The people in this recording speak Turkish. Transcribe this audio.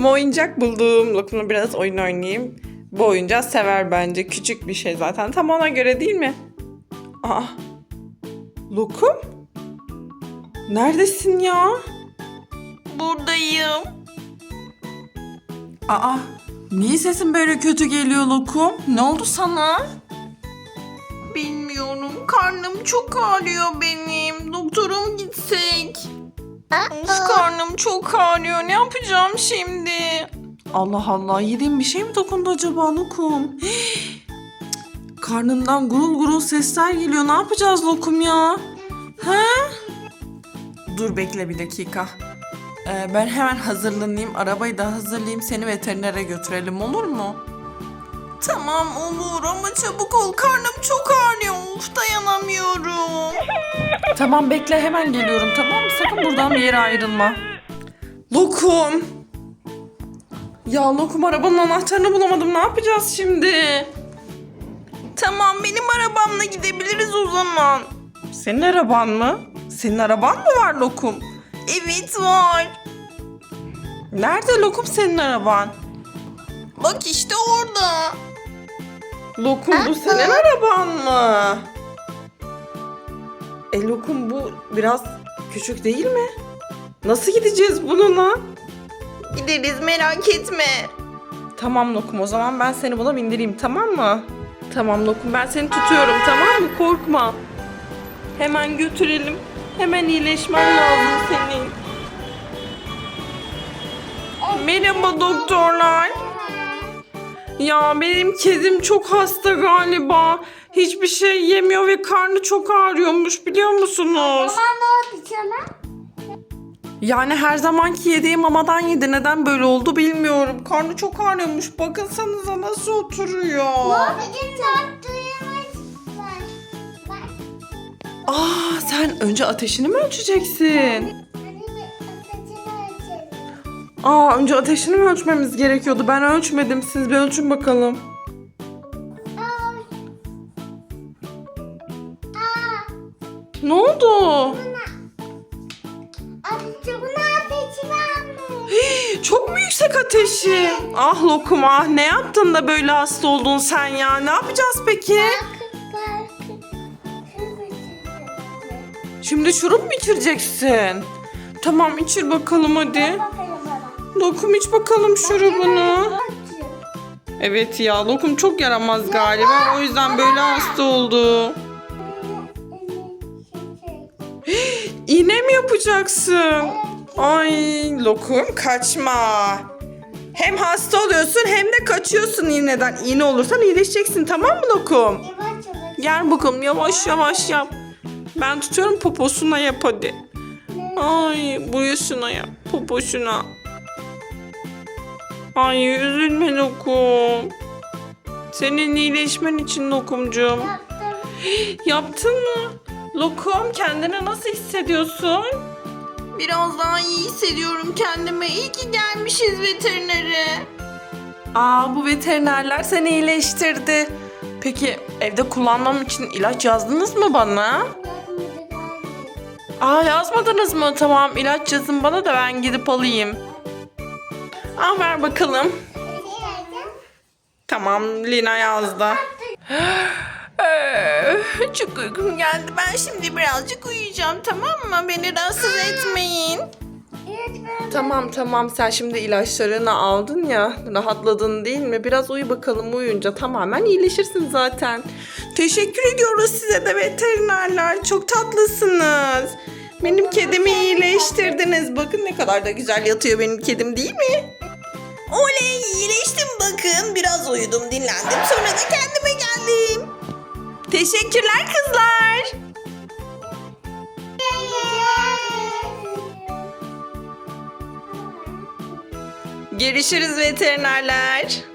Lokuma oyuncak buldum. Lokumla biraz oyun oynayayım. Bu oyuncağı sever bence. Küçük bir şey zaten. Tam ona göre değil mi? Aa. Lokum? Neredesin ya? Buradayım. Aa. Niye sesin böyle kötü geliyor Lokum? Ne oldu sana? Bilmiyorum. Karnım çok ağrıyor benim. Doktora mı gitsek? Of karnım çok ağrıyor. Ne yapacağım şimdi? Allah Allah yediğin bir şey mi dokundu acaba Lokum? Karnından gurul gurul sesler geliyor. Ne yapacağız Lokum ya? He? Dur bekle bir dakika. Ee, ben hemen hazırlanayım. Arabayı da hazırlayayım. Seni veterinere götürelim olur mu? Tamam olur ama çabuk ol. Karnım çok ağrıyor. Tamam bekle hemen geliyorum tamam mı? Sakın buradan bir yere ayrılma. Lokum. Ya Lokum arabanın anahtarını bulamadım. Ne yapacağız şimdi? Tamam benim arabamla gidebiliriz o zaman. Senin araban mı? Senin araban mı var Lokum? Evet var. Nerede Lokum senin araban? Bak işte orada. Lokum bu senin araban mı? E Lokum bu biraz küçük değil mi? Nasıl gideceğiz bununla? Gideriz merak etme. Tamam Lokum o zaman ben seni buna bindireyim tamam mı? Tamam Lokum ben seni tutuyorum tamam mı? Korkma. Hemen götürelim. Hemen iyileşmen lazım senin. Merhaba doktorlar. Ya benim kedim çok hasta galiba. Hiçbir şey yemiyor ve karnı çok ağrıyormuş biliyor musunuz? ne yapacağım? Yani her zamanki yediği mamadan yedi. Neden böyle oldu bilmiyorum. Karnı çok ağrıyormuş. Bakınsanıza nasıl oturuyor. Bak. Aa sen önce ateşini mi ölçeceksin? Aa önce ateşini mi ölçmemiz gerekiyordu? Ben ölçmedim. Siz bir ölçün bakalım. Ne oldu? Varmış. Çok mu yüksek ateşi? Ah Lokum ah ne yaptın da böyle hasta oldun sen ya? Ne yapacağız peki? Şimdi şurup mu içireceksin? Tamam içir bakalım hadi. Lokum iç bakalım şurubunu. Evet ya Lokum çok yaramaz galiba. O yüzden böyle hasta oldu. İğne mi yapacaksın? Ay Lokum kaçma. Hem hasta oluyorsun hem de kaçıyorsun iğneden. İğne olursan iyileşeceksin tamam mı Lokum? Gel bakalım yavaş yavaş yap. Ben tutuyorum poposuna yap hadi. Ay burasına yap poposuna. Ay üzülme Lokum. Senin iyileşmen için Lokumcuğum. Yaptın mı? Lokum kendini nasıl hissediyorsun? Biraz daha iyi hissediyorum kendime. İyi ki gelmişiz veterinere. Aa bu veterinerler seni iyileştirdi. Peki evde kullanmam için ilaç yazdınız mı bana? Aa yazmadınız mı? Tamam ilaç yazın bana da ben gidip alayım. Aa ver bakalım. Tamam Lina yazdı. Öf, Çok uykum geldi. Ben şimdi birazcık uyuyacağım tamam mı? Beni rahatsız etmeyin. Tamam tamam sen şimdi ilaçlarını aldın ya rahatladın değil mi? Biraz uyu bakalım uyuyunca tamamen iyileşirsin zaten. Teşekkür ediyoruz size de veterinerler çok tatlısınız. Benim kedimi iyileştirdiniz. Bakın ne kadar da güzel yatıyor benim kedim değil mi? Oley iyileştim bakın. Biraz uyudum dinlendim. Sonra da kendime geldim. Teşekkürler kızlar. Görüşürüz veterinerler.